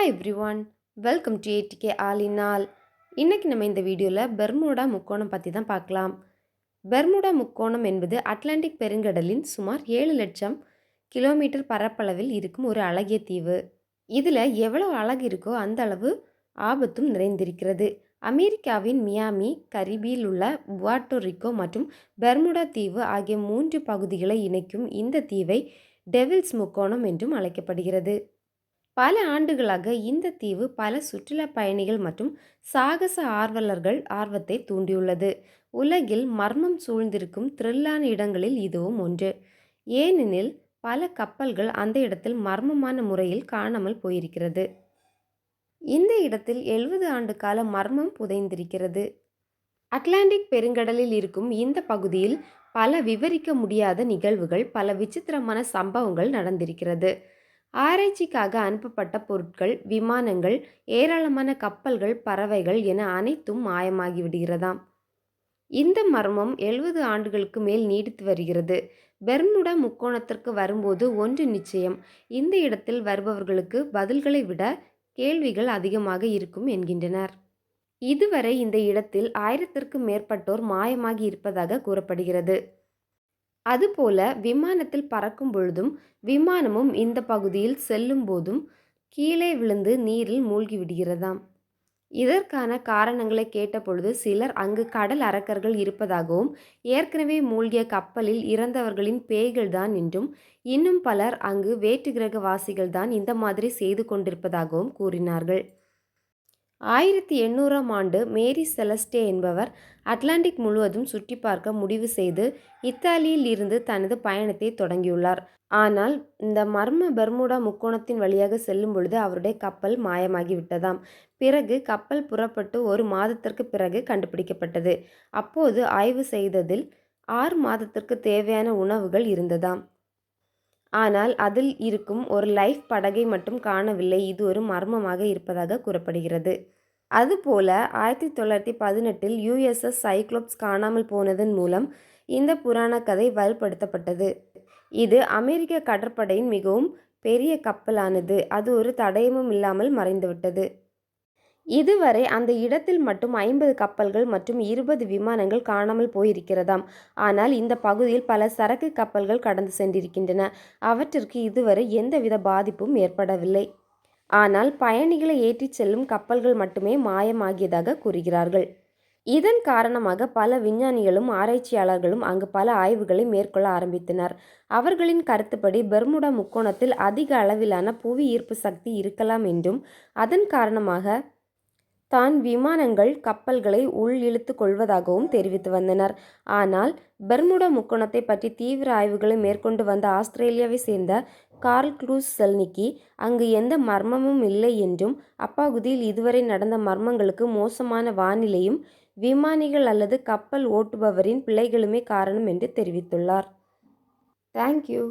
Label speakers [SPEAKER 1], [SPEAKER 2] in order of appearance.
[SPEAKER 1] Hi everyone welcome to ஏடிகே ஆலினால் இன்றைக்கி நம்ம இந்த வீடியோவில் பெர்முடா முக்கோணம் பற்றி தான் பார்க்கலாம். பெர்முடா முக்கோணம் என்பது அட்லாண்டிக் பெருங்கடலின் சுமார் ஏழு லட்சம் கிலோமீட்டர் பரப்பளவில் இருக்கும் ஒரு அழகிய தீவு. இதில் எவ்வளோ அழகு இருக்கோ அந்த அளவு ஆபத்தும் நிறைந்திருக்கிறது. அமெரிக்காவின் மியாமி கரிபியில் உள்ள புவாட்டோரிக்கோ மற்றும் பெர்முடா தீவு ஆகிய மூன்று பகுதிகளை இணைக்கும் இந்த தீவை டெவில்ஸ் முக்கோணம் என்றும் அழைக்கப்படுகிறது. பல ஆண்டுகளாக இந்த தீவு பல சுற்றுலா பயணிகள் மற்றும் சாகச ஆர்வலர்கள் ஆர்வத்தை தூண்டியுள்ளது. உலகில் மர்மம் சூழ்ந்திருக்கும் த்ரில்லான இடங்களில் இதுவும் ஒன்று. ஏனெனில் பல கப்பல்கள் அந்த இடத்தில் மர்மமான முறையில் காணாமல் போயிருக்கிறது. இந்த இடத்தில் எழுபது ஆண்டு கால மர்மம் புதைந்திருக்கிறது. அட்லாண்டிக் பெருங்கடலில் இருக்கும் இந்த பகுதியில் பல விவரிக்க முடியாத நிகழ்வுகள் பல விசித்திரமான சம்பவங்கள் நடந்திருக்கிறது. ஆராய்ச்சிக்காக அனுப்பப்பட்ட பொருட்கள் விமானங்கள் ஏராளமான கப்பல்கள் பறவைகள் என அனைத்தும் மாயமாகிவிடுகிறதாம் இந்த மர்மம் எழுபது ஆண்டுகளுக்கு மேல் நீடித்து வருகிறது. பெர்முடா முக்கோணத்திற்கு வரும்போது ஒன்று நிச்சயம். இந்த இடத்தில் வருபவர்களுக்கு பதில்களை விட கேள்விகள் அதிகமாக இருக்கும் என்கின்றனர். இதுவரை இந்த இடத்தில் ஆயிரத்திற்கும் மேற்பட்டோர் மாயமாகி இருப்பதாக கூறப்படுகிறது. அதுபோல விமானத்தில் பறக்கும் பொழுதும் விமானமும் இந்த பகுதியில் செல்லும் போதும் கீழே விழுந்து நீரில் மூழ்கி விடுகிறதாம். இதற்கான காரணங்களை கேட்டபொழுது சிலர் அங்கு கடல் அரக்கர்கள் இருப்பதாகவும் ஏற்கனவே மூழ்கிய கப்பலில் இறந்தவர்களின் பேய்கள்தான் என்றும் இன்னும் பலர் அங்கு வேற்று கிரகவாசிகள் தான் இந்த மாதிரி செய்து கொண்டிருப்பதாகவும் கூறினார்கள். ஆயிரத்தி எண்ணூறாம் ஆண்டு மேரி செலஸ்டே என்பவர் அட்லாண்டிக் முழுவதும் சுற்றி பார்க்க முடிவு செய்து இத்தாலியில் இருந்து தனது பயணத்தை தொடங்கியுள்ளார். ஆனால் இந்த மர்ம பெர்முடா முக்கோணத்தின் வழியாக செல்லும் பொழுது அவருடைய கப்பல் மாயமாகிவிட்டதாம் பிறகு கப்பல் புறப்பட்டு ஒரு மாதத்திற்கு பிறகு கண்டுபிடிக்கப்பட்டது. அப்போது ஆய்வு செய்ததில் ஆறு மாதத்திற்கு தேவையான உணவுகள் இருந்ததாம். ஆனால் அதில் இருக்கும் ஒரு லைஃப் படகை மட்டும் காணவில்லை. இது ஒரு மர்மமாக இருப்பதாக கூறப்படுகிறது. அதுபோல ஆயிரத்தி தொள்ளாயிரத்தி பதினெட்டில் யுஎஸ்எஸ் சைக்ளோப்ஸ் காணாமல் போனதன் மூலம் இந்த புராண கதை வலுப்படுத்தப்பட்டது. இது அமெரிக்க கடற்படையின் மிகவும் பெரிய கப்பலானது. அது ஒரு தடயமும் இல்லாமல் மறைந்துவிட்டது. இதுவரை அந்த இடத்தில் மட்டும் ஐம்பது கப்பல்கள் மற்றும் இருபது விமானங்கள் காணாமல் போயிருக்கிறதாம். ஆனால் இந்த பகுதியில் பல சரக்கு கப்பல்கள் கடந்து சென்றிருக்கின்றன. அவற்றிற்கு இதுவரை எந்தவித பாதிப்பும் ஏற்படவில்லை. ஆனால் பயணிகளை ஏற்றிச் செல்லும் கப்பல்கள் மட்டுமே மாயமாகியதாக கூறுகிறார்கள். இதன் காரணமாக பல விஞ்ஞானிகளும் ஆராய்ச்சியாளர்களும் அங்கு பல ஆய்வுகளை மேற்கொள்ள ஆரம்பித்தனர். அவர்களின் கருத்துப்படி பெர்முடா முக்கோணத்தில் அதிக அளவிலான புவி ஈர்ப்பு சக்தி இருக்கலாம் என்றும் அதன் காரணமாக தான் விமானங்கள் கப்பல்களை உள் இழுத்து கொள்வதாகவும் தெரிவித்து வந்தனர். ஆனால் பெர்முடா முக்கோணத்தை பற்றி தீவிர ஆய்வுகளை மேற்கொண்டு வந்த ஆஸ்திரேலியாவை சேர்ந்த கார்ல் க்ளூஸ் செல்னிக்கி அங்கு எந்த மர்மமும் இல்லை என்றும் அப்பகுதியில் இதுவரை நடந்த மர்மங்களுக்கு மோசமான வானிலையும் விமானிகள் அல்லது கப்பல் ஓட்டுபவரின் பிழைகளுமே காரணம் என்று தெரிவித்துள்ளார். தேங்க்யூ